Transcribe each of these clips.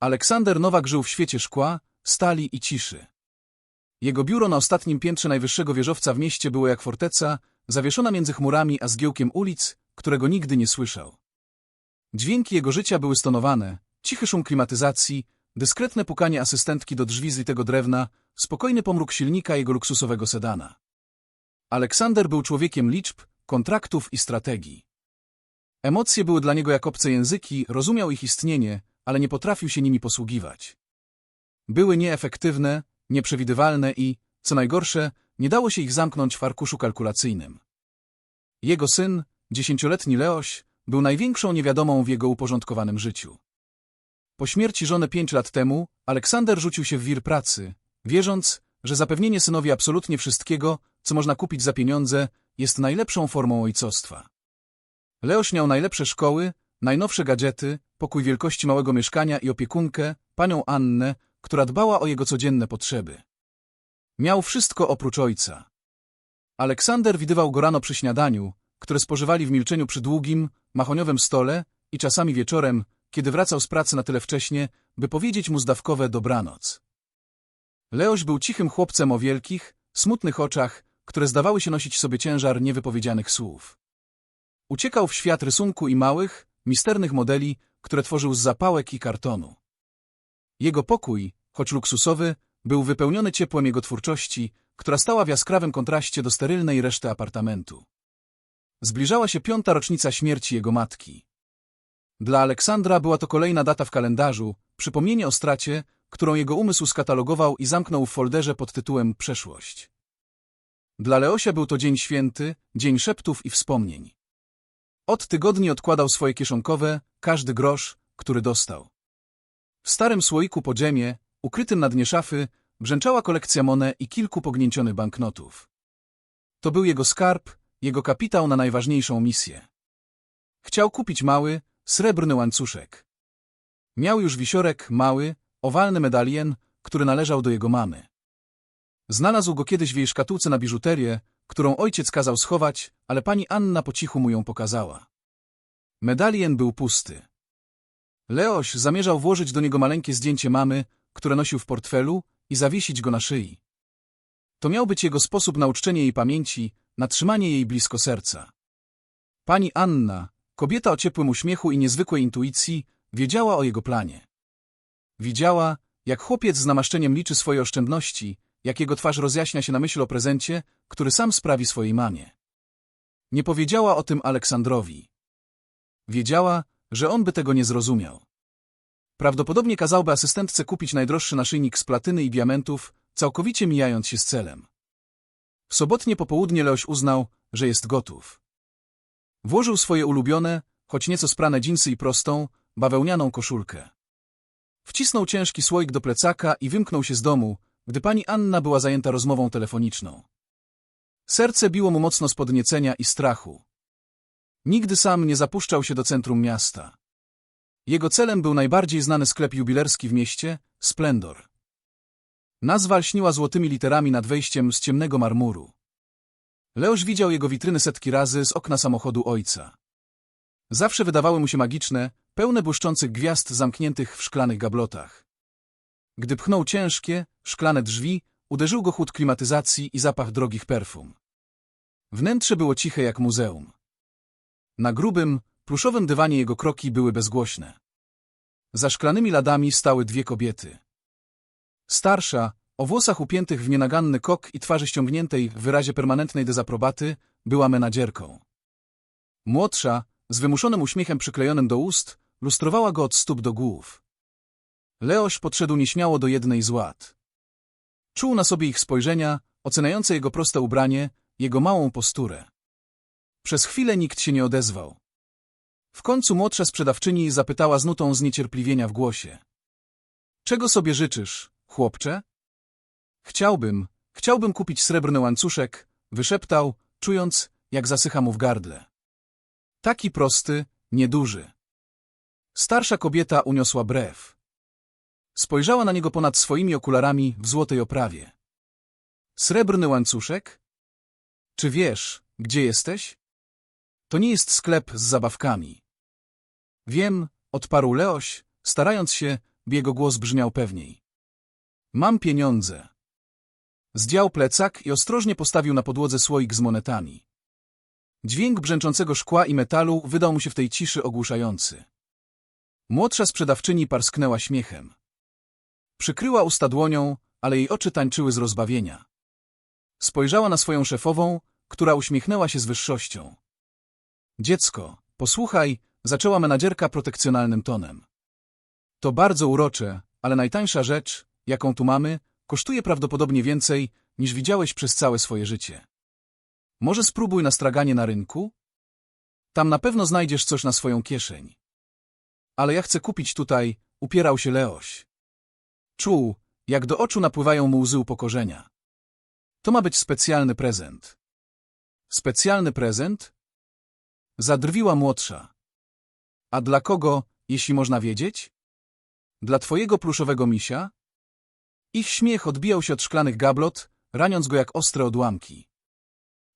Aleksander Nowak żył w świecie szkła, stali i ciszy. Jego biuro na ostatnim piętrze najwyższego wieżowca w mieście było jak forteca, zawieszona między chmurami a zgiełkiem ulic, którego nigdy nie słyszał. Dźwięki jego życia były stonowane, cichy szum klimatyzacji, dyskretne pukanie asystentki do drzwi z litego drewna, spokojny pomruk silnika jego luksusowego sedana. Aleksander był człowiekiem liczb, kontraktów i strategii. Emocje były dla niego jak obce języki, rozumiał ich istnienie, ale nie potrafił się nimi posługiwać. Były nieefektywne, nieprzewidywalne i, co najgorsze, nie dało się ich zamknąć w arkuszu kalkulacyjnym. Jego syn, dziesięcioletni Leoś, był największą niewiadomą w jego uporządkowanym życiu. Po śmierci żony pięć lat temu, Aleksander rzucił się w wir pracy, wierząc, że zapewnienie synowi absolutnie wszystkiego, co można kupić za pieniądze, jest najlepszą formą ojcostwa. Leoś miał najlepsze szkoły, najnowsze gadżety, pokój wielkości małego mieszkania i opiekunkę, panią Annę, która dbała o jego codzienne potrzeby. Miał wszystko oprócz ojca. Aleksander widywał go rano przy śniadaniu, które spożywali w milczeniu przy długim, mahoniowym stole i czasami wieczorem, kiedy wracał z pracy na tyle wcześnie, by powiedzieć mu zdawkowe dobranoc. Leoś był cichym chłopcem o wielkich, smutnych oczach, które zdawały się nosić sobie ciężar niewypowiedzianych słów. Uciekał w świat rysunku i małych, misternych modeli, które tworzył z zapałek i kartonu. Jego pokój, choć luksusowy, był wypełniony ciepłem jego twórczości, która stała w jaskrawym kontraście do sterylnej reszty apartamentu. Zbliżała się piąta rocznica śmierci jego matki. Dla Aleksandra była to kolejna data w kalendarzu, przypomnienie o stracie, którą jego umysł skatalogował i zamknął w folderze pod tytułem Przeszłość. Dla Leosia był to dzień święty, dzień szeptów i wspomnień. Od tygodni odkładał swoje kieszonkowe, każdy grosz, który dostał. W starym słoiku po dżemie, ukrytym na dnie szafy, brzęczała kolekcja Monet i kilku pognięcionych banknotów. To był jego skarb, jego kapitał na najważniejszą misję. Chciał kupić mały, srebrny łańcuszek. Miał już wisiorek, mały, owalny medalion, który należał do jego mamy. Znalazł go kiedyś w jej szkatułce na biżuterię, którą ojciec kazał schować, ale pani Anna po cichu mu ją pokazała. Medalion był pusty. Leoś zamierzał włożyć do niego maleńkie zdjęcie mamy, które nosił w portfelu i zawiesić go na szyi. To miał być jego sposób na uczczenie jej pamięci, na trzymanie jej blisko serca. Pani Anna, kobieta o ciepłym uśmiechu i niezwykłej intuicji, wiedziała o jego planie. Widziała, jak chłopiec z namaszczeniem liczy swoje oszczędności, jak jego twarz rozjaśnia się na myśl o prezencie, który sam sprawi swojej mamie. Nie powiedziała o tym Aleksandrowi. Wiedziała, że on by tego nie zrozumiał. Prawdopodobnie kazałby asystentce kupić najdroższy naszyjnik z platyny i diamentów, całkowicie mijając się z celem. W sobotnie popołudnie Leoś uznał, że jest gotów. Włożył swoje ulubione, choć nieco sprane dżinsy i prostą, bawełnianą koszulkę. Wcisnął ciężki słoik do plecaka i wymknął się z domu, gdy pani Anna była zajęta rozmową telefoniczną. Serce biło mu mocno z podniecenia i strachu. Nigdy sam nie zapuszczał się do centrum miasta. Jego celem był najbardziej znany sklep jubilerski w mieście, Splendor. Nazwa lśniła złotymi literami nad wejściem z ciemnego marmuru. Leoś widział jego witryny setki razy z okna samochodu ojca. Zawsze wydawały mu się magiczne, pełne błyszczących gwiazd zamkniętych w szklanych gablotach. Gdy pchnął ciężkie, szklane drzwi, uderzył go chłód klimatyzacji i zapach drogich perfum. Wnętrze było ciche jak muzeum. Na grubym, pluszowym dywanie jego kroki były bezgłośne. Za szklanymi ladami stały dwie kobiety. Starsza, o włosach upiętych w nienaganny kok i twarzy ściągniętej w wyrazie permanentnej dezaprobaty, była menadżerką. Młodsza, z wymuszonym uśmiechem przyklejonym do ust, lustrowała go od stóp do głów. Leoś podszedł nieśmiało do jednej z ład. Czuł na sobie ich spojrzenia, oceniające jego proste ubranie, jego małą posturę. Przez chwilę nikt się nie odezwał. W końcu młodsza sprzedawczyni zapytała z nutą zniecierpliwienia w głosie. Czego sobie życzysz, chłopcze? Chciałbym, chciałbym kupić srebrny łańcuszek, wyszeptał, czując, jak zasycha mu w gardle. Taki prosty, nieduży. Starsza kobieta uniosła brew. Spojrzała na niego ponad swoimi okularami w złotej oprawie. Srebrny łańcuszek? Czy wiesz, gdzie jesteś? To nie jest sklep z zabawkami. Wiem, odparł Leoś, starając się, by jego głos brzmiał pewniej. Mam pieniądze. Zdjął plecak i ostrożnie postawił na podłodze słoik z monetami. Dźwięk brzęczącego szkła i metalu wydał mu się w tej ciszy ogłuszający. Młodsza sprzedawczyni parsknęła śmiechem. Przykryła usta dłonią, ale jej oczy tańczyły z rozbawienia. Spojrzała na swoją szefową, która uśmiechnęła się z wyższością. Dziecko, posłuchaj, zaczęła menadżerka protekcjonalnym tonem. To bardzo urocze, ale najtańsza rzecz, jaką tu mamy, kosztuje prawdopodobnie więcej, niż widziałeś przez całe swoje życie. Może spróbuj na straganie na rynku? Tam na pewno znajdziesz coś na swoją kieszeń. Ale ja chcę kupić tutaj, upierał się Leoś. Czuł, jak do oczu napływają mu łzy upokorzenia. To ma być specjalny prezent. Specjalny prezent? Zadrwiła młodsza. A dla kogo, jeśli można wiedzieć? Dla twojego pluszowego misia? Ich śmiech odbijał się od szklanych gablot, raniąc go jak ostre odłamki.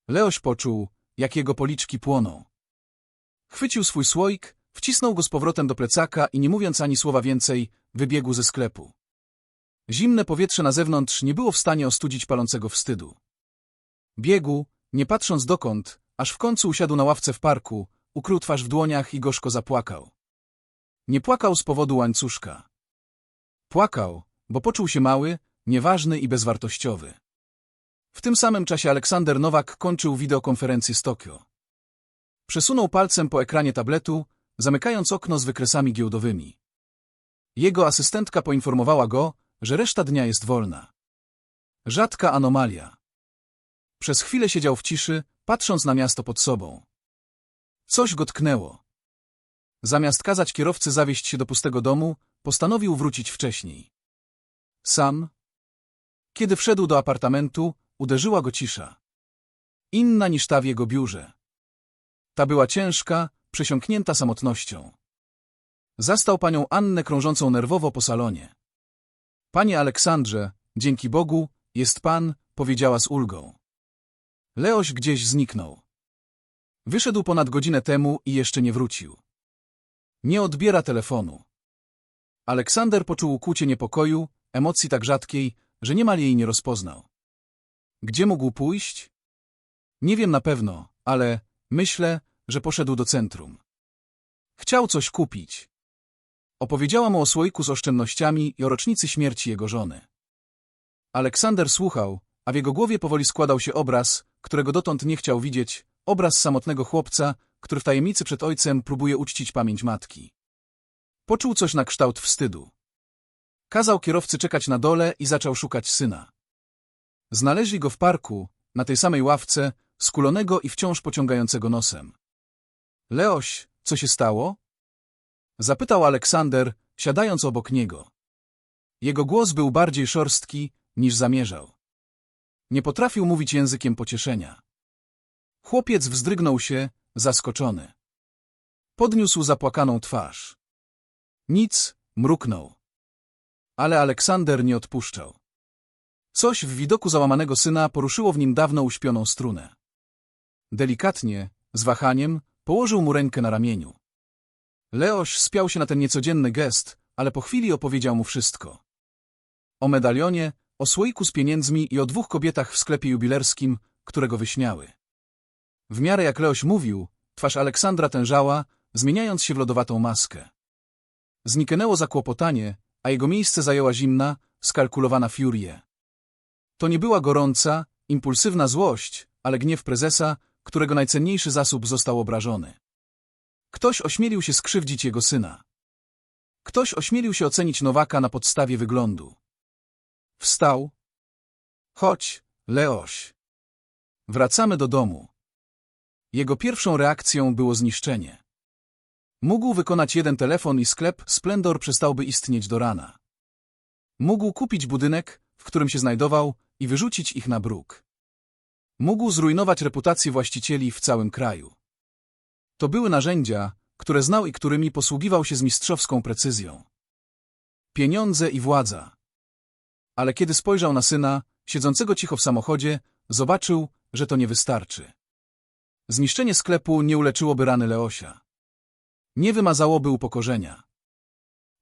Leoś poczuł, jak jego policzki płoną. Chwycił swój słoik, wcisnął go z powrotem do plecaka i nie mówiąc ani słowa więcej, wybiegł ze sklepu. Zimne powietrze na zewnątrz nie było w stanie ostudzić palącego wstydu. Biegł, nie patrząc dokąd, aż w końcu usiadł na ławce w parku, ukrył twarz w dłoniach i gorzko zapłakał. Nie płakał z powodu łańcuszka. Płakał, bo poczuł się mały, nieważny i bezwartościowy. W tym samym czasie Aleksander Nowak kończył wideokonferencję z Tokio. Przesunął palcem po ekranie tabletu, zamykając okno z wykresami giełdowymi. Jego asystentka poinformowała go, że reszta dnia jest wolna. Rzadka anomalia. Przez chwilę siedział w ciszy, patrząc na miasto pod sobą. Coś go tknęło. Zamiast kazać kierowcy zawieźć się do pustego domu, postanowił wrócić wcześniej. Sam? Kiedy wszedł do apartamentu, uderzyła go cisza. Inna niż ta w jego biurze. Ta była ciężka, przesiąknięta samotnością. Zastał panią Annę krążącą nerwowo po salonie. Panie Aleksandrze, dzięki Bogu, jest pan, powiedziała z ulgą. Leoś gdzieś zniknął. Wyszedł ponad godzinę temu i jeszcze nie wrócił. Nie odbiera telefonu. Aleksander poczuł ukłucie niepokoju, emocji tak rzadkiej, że niemal jej nie rozpoznał. Gdzie mógł pójść? Nie wiem na pewno, ale myślę, że poszedł do centrum. Chciał coś kupić. Opowiedziała mu o słoiku z oszczędnościami i o rocznicy śmierci jego żony. Aleksander słuchał, a w jego głowie powoli składał się obraz, którego dotąd nie chciał widzieć, obraz samotnego chłopca, który w tajemnicy przed ojcem próbuje uczcić pamięć matki. Poczuł coś na kształt wstydu. Kazał kierowcy czekać na dole i zaczął szukać syna. Znaleźli go w parku, na tej samej ławce, skulonego i wciąż pociągającego nosem. Leoś, co się stało? Zapytał Aleksander, siadając obok niego. Jego głos był bardziej szorstki, niż zamierzał. Nie potrafił mówić językiem pocieszenia. Chłopiec wzdrygnął się, zaskoczony. Podniósł zapłakaną twarz. Nic, mruknął. Ale Aleksander nie odpuszczał. Coś w widoku załamanego syna poruszyło w nim dawno uśpioną strunę. Delikatnie, z wahaniem, położył mu rękę na ramieniu. Leoś spiał się na ten niecodzienny gest, ale po chwili opowiedział mu wszystko. O medalionie, o słoiku z pieniędzmi i o dwóch kobietach w sklepie jubilerskim, które go wyśmiały. W miarę jak Leoś mówił, twarz Aleksandra tężała, zmieniając się w lodowatą maskę. Zniknęło zakłopotanie, a jego miejsce zajęła zimna, skalkulowana furia. To nie była gorąca, impulsywna złość, ale gniew prezesa, którego najcenniejszy zasób został obrażony. Ktoś ośmielił się skrzywdzić jego syna. Ktoś ośmielił się ocenić Nowaka na podstawie wyglądu. Wstał. Chodź, Leoś. Wracamy do domu. Jego pierwszą reakcją było zniszczenie. Mógł wykonać jeden telefon i sklep Splendor przestałby istnieć do rana. Mógł kupić budynek, w którym się znajdował i wyrzucić ich na bruk. Mógł zrujnować reputację właścicieli w całym kraju. To były narzędzia, które znał i którymi posługiwał się z mistrzowską precyzją. Pieniądze i władza. Ale kiedy spojrzał na syna, siedzącego cicho w samochodzie, zobaczył, że to nie wystarczy. Zniszczenie sklepu nie uleczyłoby rany Leosia. Nie wymazałoby upokorzenia.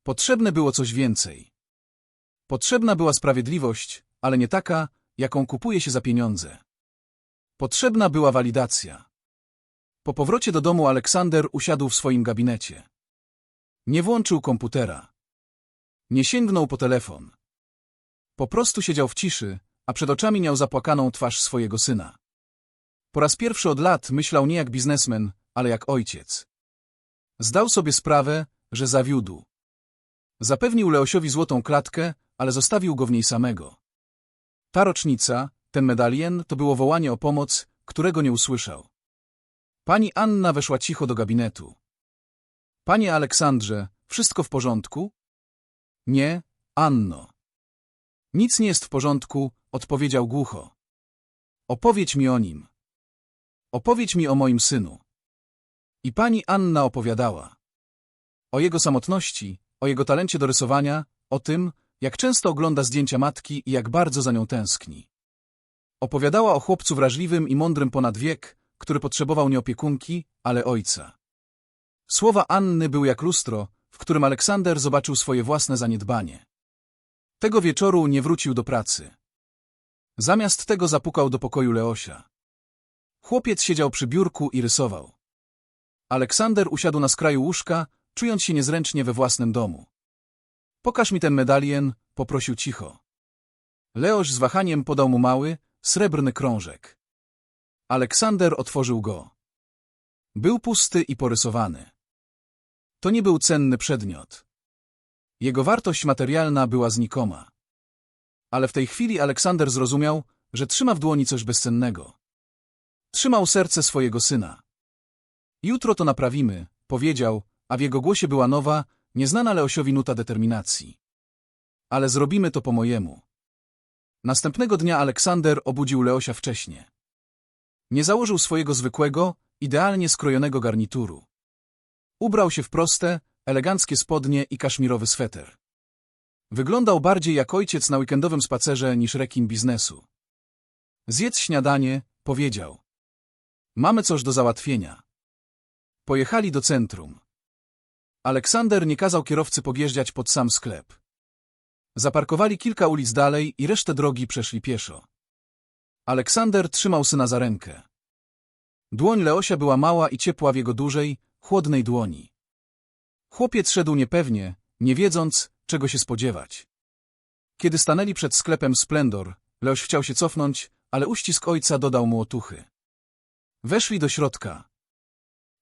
Potrzebne było coś więcej. Potrzebna była sprawiedliwość, ale nie taka, jaką kupuje się za pieniądze. Potrzebna była walidacja. Po powrocie do domu Aleksander usiadł w swoim gabinecie. Nie włączył komputera. Nie sięgnął po telefon. Po prostu siedział w ciszy, a przed oczami miał zapłakaną twarz swojego syna. Po raz pierwszy od lat myślał nie jak biznesmen, ale jak ojciec. Zdał sobie sprawę, że zawiódł. Zapewnił Leosiowi złotą klatkę, ale zostawił go w niej samego. Ta rocznica, ten medalien, to było wołanie o pomoc, którego nie usłyszał. Pani Anna weszła cicho do gabinetu. Panie Aleksandrze, wszystko w porządku? Nie, Anno. Nic nie jest w porządku, odpowiedział głucho. Opowiedz mi o nim. Opowiedz mi o moim synu. I pani Anna opowiadała. O jego samotności, o jego talencie do rysowania, o tym, jak często ogląda zdjęcia matki i jak bardzo za nią tęskni. Opowiadała o chłopcu wrażliwym i mądrym ponad wiek, który potrzebował nie opiekunki, ale ojca. Słowa Anny były jak lustro, w którym Aleksander zobaczył swoje własne zaniedbanie. Tego wieczoru nie wrócił do pracy. Zamiast tego zapukał do pokoju Leosia. Chłopiec siedział przy biurku i rysował. Aleksander usiadł na skraju łóżka, czując się niezręcznie we własnym domu. Pokaż mi ten medalien, poprosił cicho. Leoś z wahaniem podał mu mały, srebrny krążek. Aleksander otworzył go. Był pusty i porysowany. To nie był cenny przedmiot. Jego wartość materialna była znikoma. Ale w tej chwili Aleksander zrozumiał, że trzyma w dłoni coś bezcennego. Trzymał serce swojego syna. Jutro to naprawimy, powiedział, a w jego głosie była nowa, nieznana Leosiowi nuta determinacji. Ale zrobimy to po mojemu. Następnego dnia Aleksander obudził Leosia wcześnie. Nie założył swojego zwykłego, idealnie skrojonego garnituru. Ubrał się w proste, eleganckie spodnie i kaszmirowy sweter. Wyglądał bardziej jak ojciec na weekendowym spacerze niż rekin biznesu. Zjedz śniadanie, powiedział. Mamy coś do załatwienia. Pojechali do centrum. Aleksander nie kazał kierowcy podjeżdżać pod sam sklep. Zaparkowali kilka ulic dalej i resztę drogi przeszli pieszo. Aleksander trzymał syna za rękę. Dłoń Leosia była mała i ciepła w jego dużej, chłodnej dłoni. Chłopiec szedł niepewnie, nie wiedząc, czego się spodziewać. Kiedy stanęli przed sklepem Splendor, Leoś chciał się cofnąć, ale uścisk ojca dodał mu otuchy. Weszli do środka.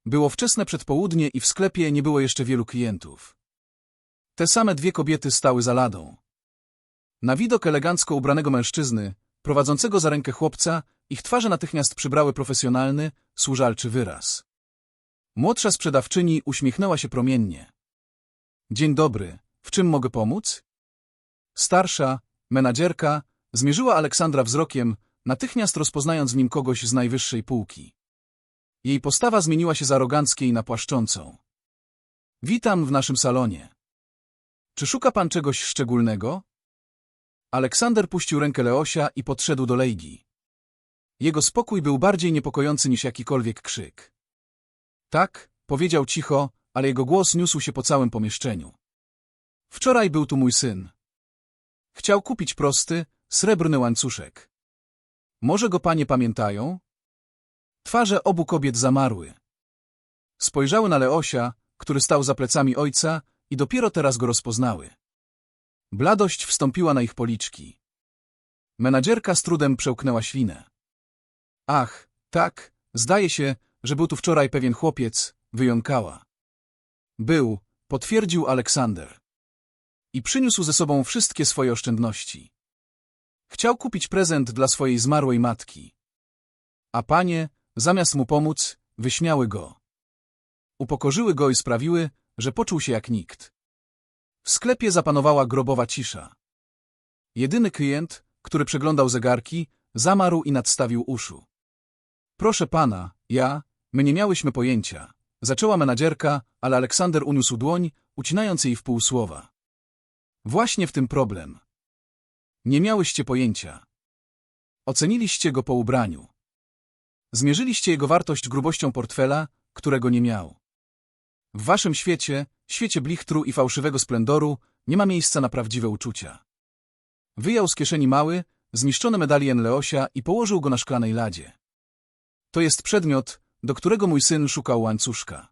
Było wczesne przedpołudnie i w sklepie nie było jeszcze wielu klientów. Te same dwie kobiety stały za ladą. Na widok elegancko ubranego mężczyzny, prowadzącego za rękę chłopca, ich twarze natychmiast przybrały profesjonalny, służalczy wyraz. Młodsza sprzedawczyni uśmiechnęła się promiennie. Dzień dobry, w czym mogę pomóc? Starsza, menadżerka, zmierzyła Aleksandra wzrokiem, natychmiast rozpoznając w nim kogoś z najwyższej półki. Jej postawa zmieniła się z aroganckiej na płaszczącą. Witam w naszym salonie. Czy szuka pan czegoś szczególnego? Aleksander puścił rękę Leosia i podszedł do Lejgi. Jego spokój był bardziej niepokojący niż jakikolwiek krzyk. Tak, powiedział cicho, ale jego głos niósł się po całym pomieszczeniu. Wczoraj był tu mój syn. Chciał kupić prosty, srebrny łańcuszek. Może go panie pamiętają? Twarze obu kobiet zamarły. Spojrzały na Leosia, który stał za plecami ojca i dopiero teraz go rozpoznały. Bladość wstąpiła na ich policzki. Menadżerka z trudem przełknęła ślinę. Ach, tak, zdaje się, że był tu wczoraj pewien chłopiec, wyjąkała. Był, potwierdził Aleksander. I przyniósł ze sobą wszystkie swoje oszczędności. Chciał kupić prezent dla swojej zmarłej matki. A panie, zamiast mu pomóc, wyśmiały go. Upokorzyły go i sprawiły, że poczuł się jak nikt. W sklepie zapanowała grobowa cisza. Jedyny klient, który przeglądał zegarki, zamarł i nadstawił uszu. Proszę pana, ja, my nie miałyśmy pojęcia. Zaczęła menadżerka, ale Aleksander uniósł dłoń, ucinając jej w pół słowa. Właśnie w tym problem. Nie miałyście pojęcia. Oceniliście go po ubraniu. Zmierzyliście jego wartość grubością portfela, którego nie miał. W waszym świecie świecie blichtru i fałszywego splendoru nie ma miejsca na prawdziwe uczucia. Wyjął z kieszeni mały, zniszczony medalion Leosia i położył go na szklanej ladzie. To jest przedmiot, do którego mój syn szukał łańcuszka.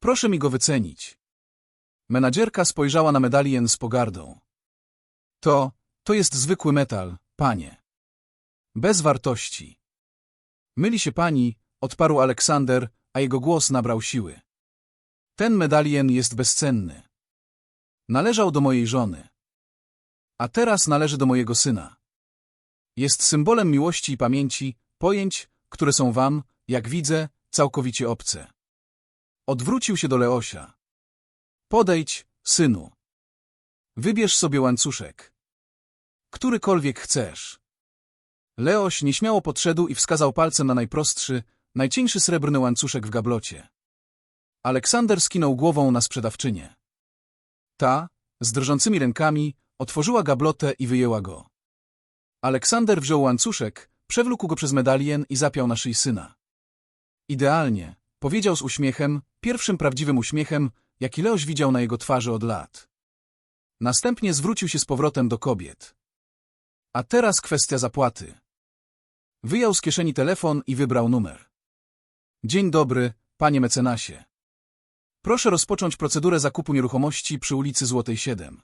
Proszę mi go wycenić. Menadżerka spojrzała na medalion z pogardą. To, to jest zwykły metal, panie. Bez wartości. Myli się pani, odparł Aleksander, a jego głos nabrał siły. Ten medalion jest bezcenny. Należał do mojej żony. A teraz należy do mojego syna. Jest symbolem miłości i pamięci, pojęć, które są wam, jak widzę, całkowicie obce. Odwrócił się do Leosia. Podejdź, synu. Wybierz sobie łańcuszek. Którykolwiek chcesz. Leoś nieśmiało podszedł i wskazał palcem na najprostszy, najcieńszy srebrny łańcuszek w gablocie. Aleksander skinął głową na sprzedawczynię. Ta, z drżącymi rękami, otworzyła gablotę i wyjęła go. Aleksander wziął łańcuszek, przewlókł go przez medalion i zapiął na szyi syna. Idealnie, powiedział z uśmiechem, pierwszym prawdziwym uśmiechem, jaki Leoś widział na jego twarzy od lat. Następnie zwrócił się z powrotem do kobiet. A teraz kwestia zapłaty. Wyjął z kieszeni telefon i wybrał numer. Dzień dobry, panie mecenasie. Proszę rozpocząć procedurę zakupu nieruchomości przy ulicy Złotej 7.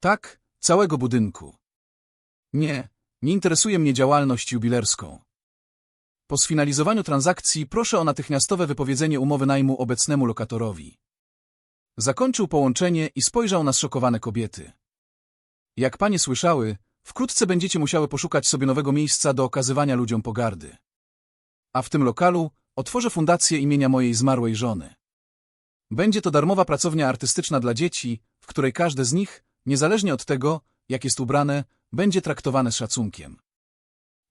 Tak, całego budynku. Nie, nie interesuje mnie działalność jubilerską. Po sfinalizowaniu transakcji proszę o natychmiastowe wypowiedzenie umowy najmu obecnemu lokatorowi. Zakończył połączenie i spojrzał na zszokowane kobiety. Jak panie słyszały, wkrótce będziecie musiały poszukać sobie nowego miejsca do okazywania ludziom pogardy. A w tym lokalu otworzę fundację imienia mojej zmarłej żony. Będzie to darmowa pracownia artystyczna dla dzieci, w której każde z nich, niezależnie od tego, jak jest ubrane, będzie traktowane z szacunkiem.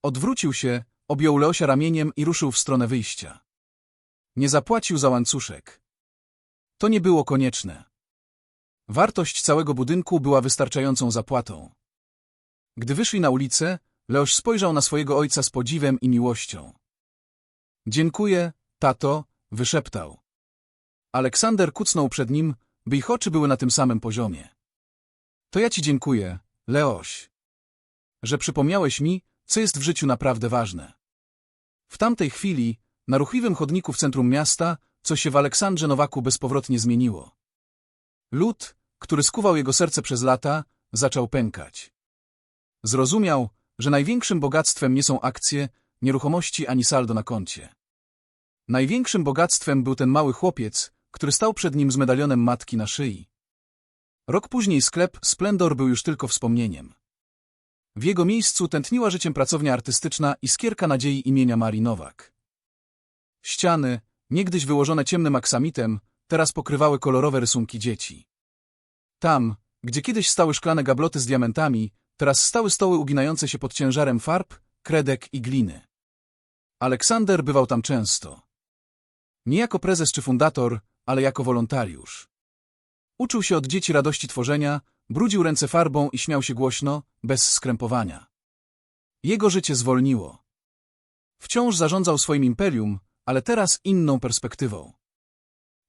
Odwrócił się, objął Leosia ramieniem i ruszył w stronę wyjścia. Nie zapłacił za łańcuszek. To nie było konieczne. Wartość całego budynku była wystarczającą zapłatą. Gdy wyszli na ulicę, Leoś spojrzał na swojego ojca z podziwem i miłością. Dziękuję, tato, wyszeptał. Aleksander kucnął przed nim, by ich oczy były na tym samym poziomie. To ja ci dziękuję, Leoś, że przypomniałeś mi, co jest w życiu naprawdę ważne. W tamtej chwili, na ruchliwym chodniku w centrum miasta, coś się w Aleksandrze Nowaku bezpowrotnie zmieniło. Lud, który skuwał jego serce przez lata, zaczął pękać. Zrozumiał, że największym bogactwem nie są akcje, nieruchomości ani saldo na koncie. Największym bogactwem był ten mały chłopiec, który stał przed nim z medalionem matki na szyi. Rok później sklep Splendor był już tylko wspomnieniem. W jego miejscu tętniła życiem pracownia artystyczna Iskierka Nadziei imienia Marii Nowak. Ściany, niegdyś wyłożone ciemnym aksamitem, teraz pokrywały kolorowe rysunki dzieci. Tam, gdzie kiedyś stały szklane gabloty z diamentami, teraz stały stoły uginające się pod ciężarem farb, kredek i gliny. Aleksander bywał tam często. Nie jako prezes czy fundator, ale jako wolontariusz. Uczył się od dzieci radości tworzenia, brudził ręce farbą i śmiał się głośno, bez skrępowania. Jego życie zwolniło. Wciąż zarządzał swoim imperium, ale teraz inną perspektywą.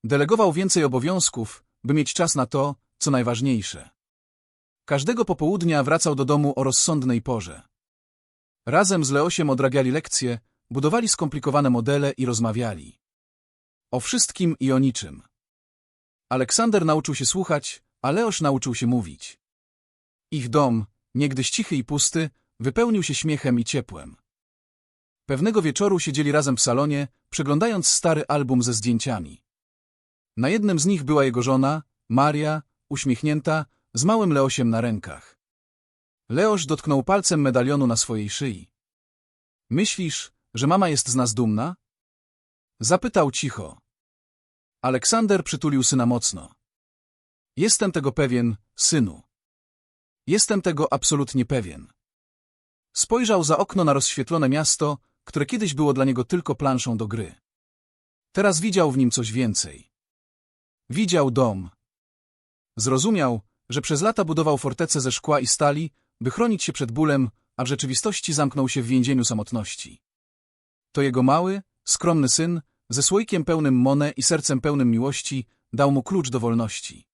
Delegował więcej obowiązków, by mieć czas na to, co najważniejsze. Każdego popołudnia wracał do domu o rozsądnej porze. Razem z Leosiem odrabiali lekcje, budowali skomplikowane modele i rozmawiali. O wszystkim i o niczym. Aleksander nauczył się słuchać, a Leoś nauczył się mówić. Ich dom, niegdyś cichy i pusty, wypełnił się śmiechem i ciepłem. Pewnego wieczoru siedzieli razem w salonie, przeglądając stary album ze zdjęciami. Na jednym z nich była jego żona, Maria, uśmiechnięta, z małym Leosiem na rękach. Leoś dotknął palcem medalionu na swojej szyi. Myślisz, że mama jest z nas dumna? Zapytał cicho. Aleksander przytulił syna mocno. Jestem tego pewien, synu. Jestem tego absolutnie pewien. Spojrzał za okno na rozświetlone miasto, które kiedyś było dla niego tylko planszą do gry. Teraz widział w nim coś więcej. Widział dom. Zrozumiał, że przez lata budował fortecę ze szkła i stali, by chronić się przed bólem, a w rzeczywistości zamknął się w więzieniu samotności. To jego mały, skromny syn, ze słoikiem pełnym Monę i sercem pełnym miłości, dał mu klucz do wolności.